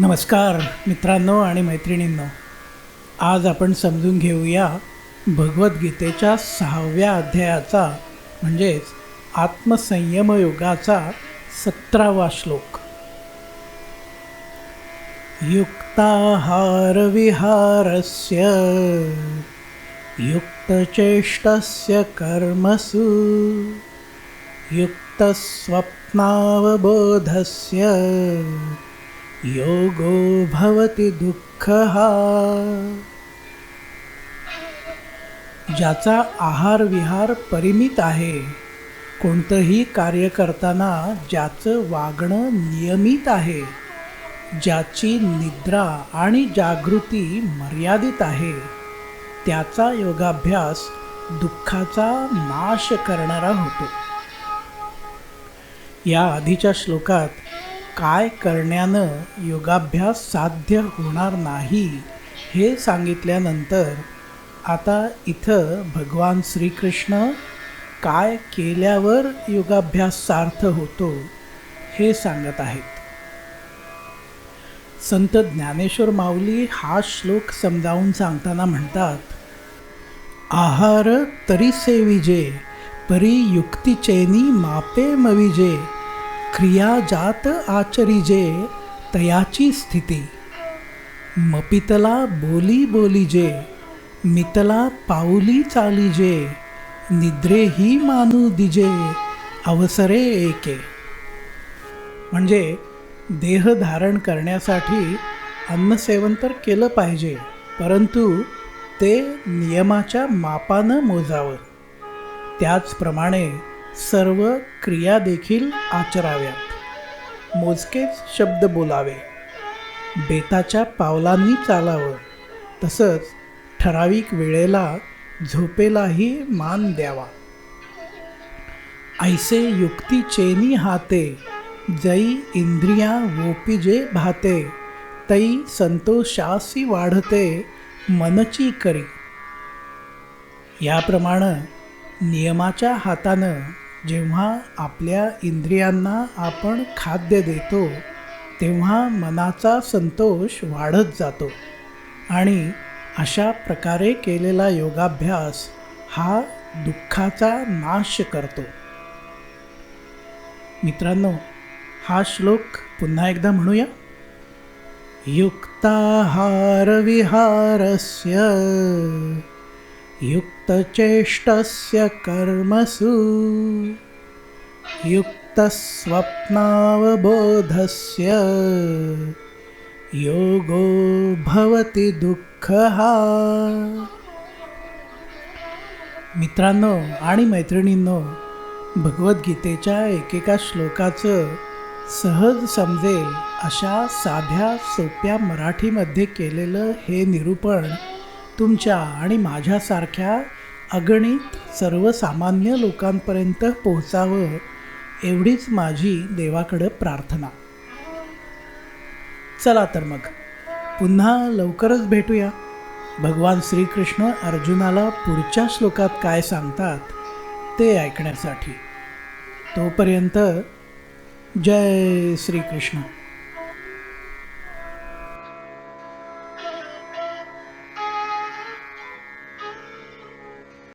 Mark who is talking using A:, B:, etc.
A: नमस्कार मित्रांनो आणि मैत्रिणींनो. आज आपण समजून घेऊया भगवद्गीतेच्या सहाव्या अध्यायाचा म्हणजेच आत्मसंयमयोगाचा सतरावा श्लोक. युक्ताहारविहारस्य युक्तचेष्टस्य कर्मसु युक्तस्वप्नावबोधस्य योगो भवति दुःखः। ज्याचा आहार विहार परिमित आहे कोणतंही कार्य करताना ज्याचं वागणं नियमित आहे ज्याची निद्रा आणि जागृती मर्यादित आहे त्याचा योगाभ्यास दुःखाचा नाश करणारा होतो. या आधीच्या श्लोकात काय करण्यानं योगाभ्यास साध्य होणार नाही हे सांगितल्यानंतर आता इथं भगवान श्रीकृष्ण काय केल्यावर योगाभ्यास सार्थ होतो हे सांगत आहेत. संत ज्ञानेश्वर माऊली हा श्लोक समजावून सांगताना म्हणतात आहार तरी सेविजे परी युक्तिचेनी मापे मविजे क्रिया जात आचरिजे तयाची स्थिती। मपितला बोली बोलीजे मितला पाऊली चालीजे निद्रेही मानू दिजे अवसरे एके। म्हणजे देह धारण करण्यासाठी अन्नसेवन तर केलं पाहिजे परंतु ते नियमाच्या मापानं मोजावं। त्याचप्रमाणे सर्व क्रिया देखील आचराव्यात. मोजकेच शब्द बोलावे. बेताच्या पावलांनी चालावं. तसंच ठराविक वेळेला झोपेलाही मान द्यावा. ऐसे युक्ती चेनी हाते जै इंद्रिया वोपिजे भाते तै संतोषासी वाढते मनची करी. याप्रमाणे नियमाच्या हातानं जेव्हा आपल्या इंद्रियांना आपण खाद्य देतो तेव्हा मनाचा संतोष वाढत जातो. आणि अशा प्रकारे केलेला योगाभ्यास हा दुःखाचा नाश करतो. मित्रांनो हा श्लोक पुन्हा एकदा म्हणूया. युक्ताहारविहारस्य युक्तचेष्टस्य कर्मसु। युक्तस्वप्नावबोधस्य। योगो भवति दुःखः। मित्रांनो आणि मैत्रिणींनो भगवद्गीतेच्या एकेका श्लोकाचं सहज समजेल अशा साध्या सोप्या मराठीमध्ये केलेलं हे निरूपण तुमच्या आणि माझ्यासारख्या अगणित सर्वसामान्य लोकांपर्यंत पोहोचावं एवढीच माझी देवाकडं प्रार्थना. चला तर मग पुन्हा लवकरच भेटूया. भगवान श्रीकृष्ण अर्जुनाला पुढच्या श्लोकात काय सांगतात ते ऐकण्यासाठी. तोपर्यंत जय श्रीकृष्ण.